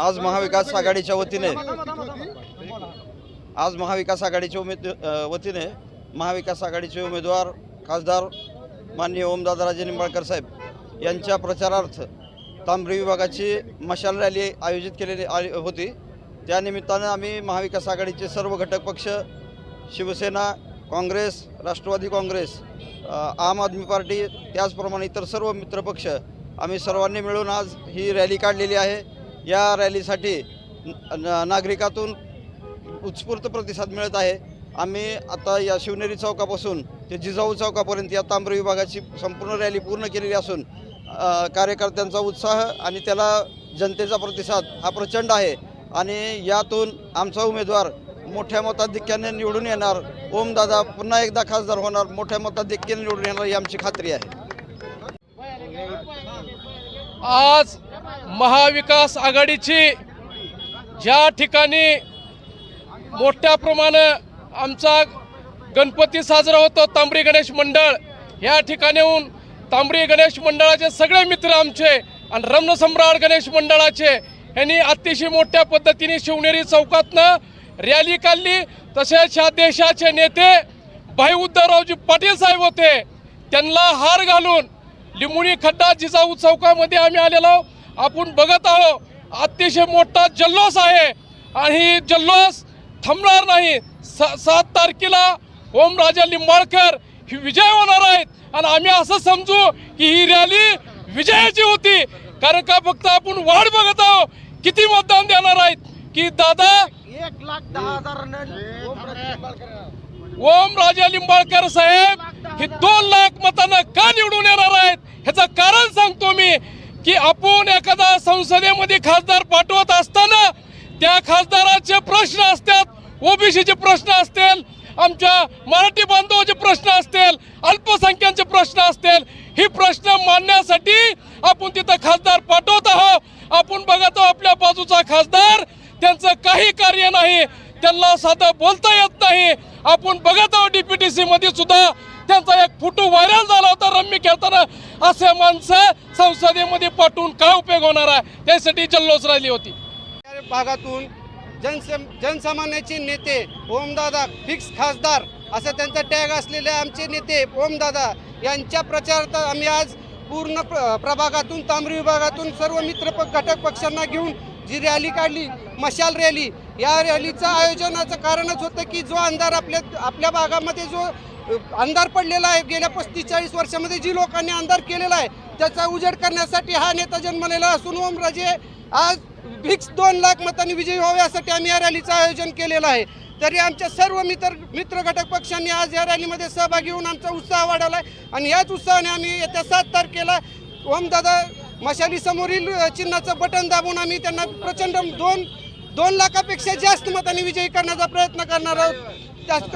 आज महाविकास आघाडीच्या वतीने. आज महाविकास आघाडीच्या उमेद वतीने महाविकास आघाडीचे उमेदवार खासदार माननीय ओमदादाराजे निंबाळकर साहेब यांच्या प्रचारार्थ तांबरी विभागाची मशाल रॅली आयोजित केलेली आली होती. त्यानिमित्तानं आम्ही महाविकास आघाडीचे सर्व घटक पक्ष शिवसेना काँग्रेस राष्ट्रवादी काँग्रेस आम आदमी पार्टी त्याचप्रमाणे इतर सर्व मित्रपक्ष आम्ही सर्वांनी मिळून आज ही रॅली काढलेली आहे. या रॅलीसाठी नागरिकातून उत्स्फूर्त प्रतिसाद मिळत आहे. आम्ही आता या शिवनेरी चौकापासून ते जिजाऊ चौकापर्यंत या तांब्र विभागाची संपूर्ण रॅली पूर्ण केलेली असून कार्यकर्त्यांचा उत्साह आणि त्याला जनतेचा प्रतिसाद हा प्रचंड आहे. आणि यातून आमचा उमेदवार मोठ्या मताधिक्याने निवडून येणार ओमदादा पुन्हा एकदा खासदार होणार मोठ्या मताधिक्याने निवडून येणार ही आमची खात्री आहे. आज महाविकास आघाडीची ज्या ठिकाणी मोठ्या प्रमाणे आमचा गणपती साजरा होतो तांबडी गणेश मंडळ या ठिकाणीहून तांबडी गणेश मंडळाचे सगळे मित्र आमचे आणि रम्नसम्राट गणेश मंडळाचे यांनी अतिशय मोठ्या पद्धतीने शिवनेरी चौकातनं रॅली काढली. तसेच ह्या देशाचे नेते भाई उद्धवरावजी पाटील साहेब होते त्यांना हार घालून लिंबुणी खड्डा जिजाऊ चौकामध्ये आम्ही आलेलो आपण बघत आहोत अतिशय मोठा जल्लोष आहे. आणि जल्लोष थांबणार नाही. स सात तारखेला ओमराजा लिंबाळकर ही विजय होणार आहेत. आणि आम्ही असं समजू की ही रॅली विजयाची होती. कारण का फक्त आपण वाढ बघत आहोत किती मतदान देणार आहेत? की दादा? एक लाख दहा हजार ओम राजा लिंबाळकर साहेब हे दोन लाख मतांना का निवडून येणार आहेत? ह्याचं कारण सांगतो मी की आपण एखादा संसदेमध्ये खासदार पाठवत असताना त्या खासदाराचे प्रश्न असतात ओबीसीचे प्रश्न असतील आमच्या मराठी बांधवाचे प्रश्न असतील अल्पसंख्याचे प्रश्न असतील ही प्रश्न मांडण्यासाठी आपण तिथं खासदार पाठवत आहोत. आपण बघत आहोत आपल्या बाजूचा खासदार त्यांचं काही कार्य नाही त्यांना साधं बोलता येत नाही. आपण बघत आहोत डीपीटीसी मध्ये सुद्धा त्यांचा एक फोटो व्हायरल झाला होता रम्मी खेळताना. असे माणसं संसदेमध्ये पाठवून काय उपयोग होणार आहे? त्यासाठी जल्लोष राहिली होती. या भागातून जनसम जनसामान्याचे नेते ओमदादा फिक्स खासदार असं त्यांचा टॅग असलेले आमचे नेते ओमदादा यांच्या प्रचारार्थ आम्ही आज पूर्ण प्र प्रभागातून तांबरी विभागातून सर्व मित्र प घटक पक्षांना घेऊन जी रॅली काढली मशाल रॅली या रॅलीचं आयोजनाचं कारणच होतं की जो अंधार आपल्या आपल्या भागामध्ये जो अंधार पडलेला आहे. गेल्या पस्तीस चाळीस वर्षामध्ये जी लोकांनी अंधार केलेला आहे त्याचा उजेड करण्यासाठी हा नेता जन्मलेला असून ओमराजे आज भिक्स दोन लाख मतांनी विजयी व्हावे यासाठी आम्ही या रॅलीचं आयोजन केलेलं आहे. तरी आमच्या सर्व मित्र मित्र घटक पक्षांनी आज या रॅलीमध्ये सहभागी होऊन आमचा उत्साह वाढवला आहे आणि याच उत्साहाने आम्ही येत्या सात तारखेला ओमदादा मशालीसमोरील चिन्हाचं बटन दाबून आम्ही त्यांना प्रचंड दोन दोन लाखापेक्षा जास्त मतांनी विजयी करण्याचा प्रयत्न करणार आहोत. जास्त